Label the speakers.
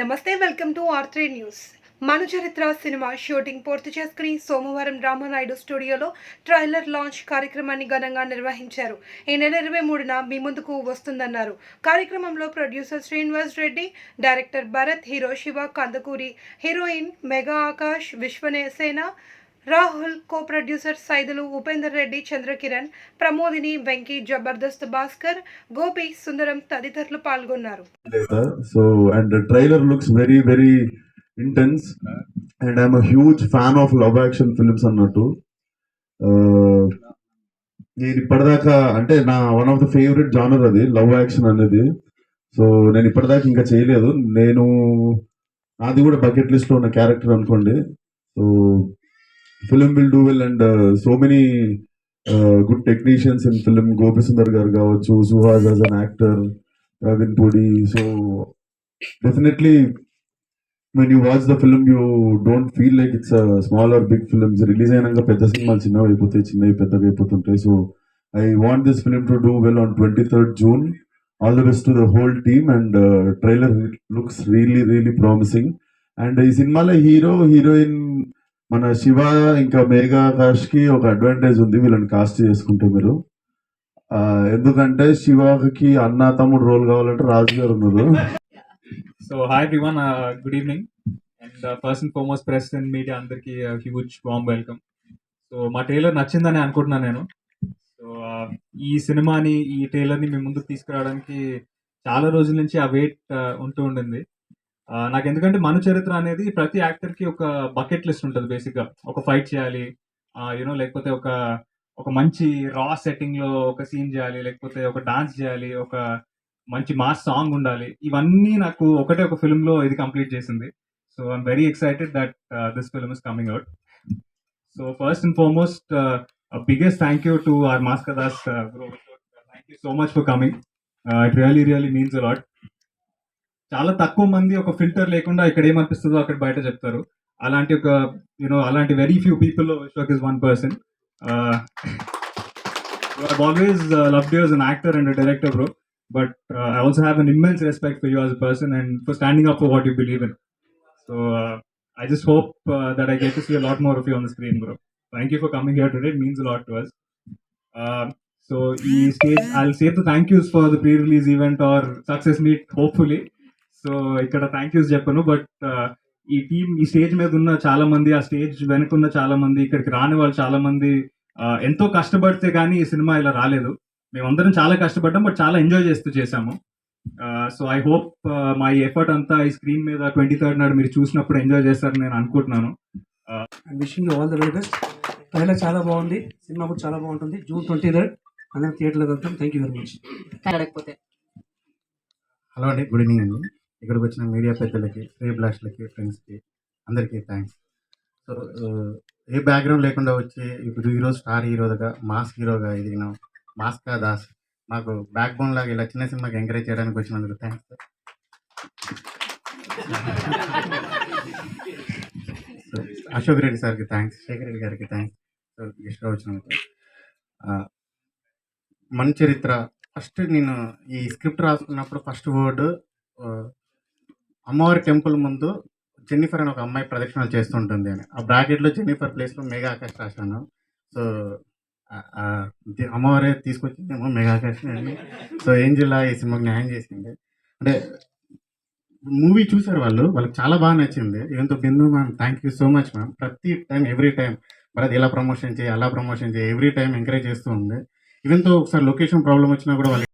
Speaker 1: నమస్తే welcome to R three news. Manu Charitra cinema shooting పూర్తి చేసుకుని సోమవారం రామానాయుడు స్టూడియోలో ట్రైలర్ లాంచ్ కార్యక్రమాన్ని ఘనంగా నిర్వహించారు. ఈ నెల ఇరవై మూడున మీ ముందుకు వస్తుందన్నారు. కార్యక్రమంలో producer Srinivas Reddy director Bharath hero Shiva Kandukuri heroine Megha Akash విశ్వనేసేన Rahul co producer Saidulu Upender Reddy Chandrakiran Pramodini Venky Jabardasth Bhaskar Gopi Sundaram తదితరులు పాల్గొన్నారు.
Speaker 2: So and trailer looks very very intense and I'm huge fan of love action of అన్నట్టు. Uh, నేను ఇప్పటిదాకా అంటే నా one of the favourite genre అది love action అనేది. So నేను ఇప్పటిదాకా ఇంకా చేయలేదు. నేను నాది కూడా బకెట్ లిస్ట్లో ఉన్న క్యారెక్టర్ అనుకోండి. So film will do well and so many good technicians in film Gopi Sundar garu కావచ్చు Suhas as an actor Praveen Pudi so definitely when you watch the film you don't feel like it's small or big films release అయినాక పెద్ద సినిమాలు చిన్నవి అయిపోతాయి చిన్నవి పెద్దగా అయిపోతుంటాయి. So I want this film to do well on twenty third June all the best to the whole team and trailer looks really really promising and ఈ సినిమాలో hero heroine మన శివ ఇంకా మేఘా కి ఒక అడ్వాంటేజ్ ఉంది వీళ్ళని కాస్ట్ చేసుకుంటే మీరు. ఎందుకంటే శివకి అన్న తమ్ముడు రోల్ కావాలంటే రాజు గారు ఉన్నారు.
Speaker 3: So hi everyone good evening and first and foremost press and media అందరికి హ్యూజ్ వామ్ వెల్కమ్ సో మా ట్రైలర్ నచ్చిందని అనుకుంటున్నాను నేను. సో uh, ఈ సినిమాని ఈ ట్రైలర్ని మీ ముందుకు తీసుకురావడానికి చాలా రోజుల నుంచి ఆ వెయిట్ uh, ఉంటూ ఉండింది. నాకు ఎందుకంటే మన చరిత్ర అనేది ప్రతి యాక్టర్కి ఒక బకెట్ లిస్ట్ ఉంటుంది బేసిక్గా. ఒక ఫైట్ చేయాలి యూనో లేకపోతే ఒక ఒక మంచి రా సెట్టింగ్లో ఒక సీన్ చేయాలి లేకపోతే ఒక డాన్స్ చేయాలి ఒక మంచి మాస్ సాంగ్ ఉండాలి. ఇవన్నీ నాకు ఒకటే ఒక ఫిల్మ్లో ఇది కంప్లీట్ చేసింది. So I'm very excited that this film is coming out. So first and foremost biggest thank you to our మాస్కర్ Das thank you so much for coming it really really means lot చాలా తక్కువ మంది ఒక filter లేకుండా ఇక్కడ ఏమనిపిస్తుందో అక్కడ బయట చెప్తారు. అలాంటి ఒక యూనో అలాంటి very few people Ashok is one person always love you an actor and director bro but I also have an immense respect for you as person and for standing up what you believe in so I just hope that I get see lot more of you on the screen bro thank you for coming here today means lot to us so ఈ stage I safe the thank yous for the pre release event or success meet hopefully so ఇక్కడ thank yous చెప్పను but ఈ team ఈ stage మీద ఉన్న చాలా మంది ఆ స్టేజ్ వెనుకున్న చాలా మంది ఇక్కడికి రాని వాళ్ళు చాలా మంది uh, ఎంతో కష్టపడితే కానీ ఈ సినిమా ఇలా రాలేదు. మేమందరం చాలా కష్టపడ్డాం బట్ చాలా ఎంజాయ్ చేస్తూ చేసాము సో ఐ హోప్ మా ఈ ఎఫర్ట్ అంతా ఈ స్క్రీన్ మీద ట్వంటీ థర్డ్ నాడు మీరు చూసినప్పుడు ఎంజాయ్ చేస్తారని నేను అనుకుంటున్నాను.
Speaker 4: Wishing all the very best trailer చాలా బాగుంది సినిమా కూడా చాలా బాగుంటుంది. జూన్ ట్వంటీ థర్డ్ అందరం థియేటర్లో వెళ్తాం. Thank you very much
Speaker 5: hello అండి గుడ్ ఈవినింగ్ అండి. ఇక్కడికి వచ్చిన మీడియా పెద్దలకి ఫ్రీ బ్లాస్ట్లకి ఫ్రెండ్స్కి అందరికీ థ్యాంక్స్ సో uh, ఏ బ్యాక్గ్రౌండ్ లేకుండా వచ్చి ఇప్పుడు ఈరోజు స్టార్ హీరోగా మాస్ హీరోగా ఎదిగినాం మాస్కా దాస్? మాకు బ్యాక్ బోన్ లాగా ఇలా చిన్న సినిమాకి ఎంకరేజ్ చేయడానికి వచ్చినందుకు థ్యాంక్స్ సో అశోక్ రెడ్డి సార్కి థ్యాంక్స్ శేఖర్ రెడ్డి గారికి థ్యాంక్స్ సో గెస్ట్గా వచ్చినందుకు. మన చరిత్ర. ఫస్ట్ నేను ఈ స్క్రిప్ట్ రాసుకున్నప్పుడు ఫస్ట్ వర్డ్ అమ్మవారి టెంపుల్ ముందు జెన్నిఫర్ అని ఒక అమ్మాయి ప్రదక్షిణలు చేస్తుంటుంది అని. ఆ బ్రాకెట్లో జెన్నిఫర్ ప్లేస్లో మెగా ఆకాష్ రాశాను. సో అమ్మవారే తీసుకొచ్చిందేమో మెగా ఆకాష్ అని. సో ఏంజిలా ఈ సినిమాకి న్యాయం చేసింది. అంటే మూవీ చూసారు వాళ్ళు. వాళ్ళకి చాలా బాగా నచ్చింది. ఈవెంతో Bindu ma'am thank you so much ma'am ప్రతి టైం ఎవ్రీ టైం భరత్ ఇలా ప్రమోషన్ చేయి అలా ప్రమోషన్ చేయి ఎవ్రీ టైం ఎంకరేజ్ చేస్తూ ఉంది. ఈవెన్తో ఒకసారి లొకేషన్ ప్రాబ్లం వచ్చినా కూడా వాళ్ళు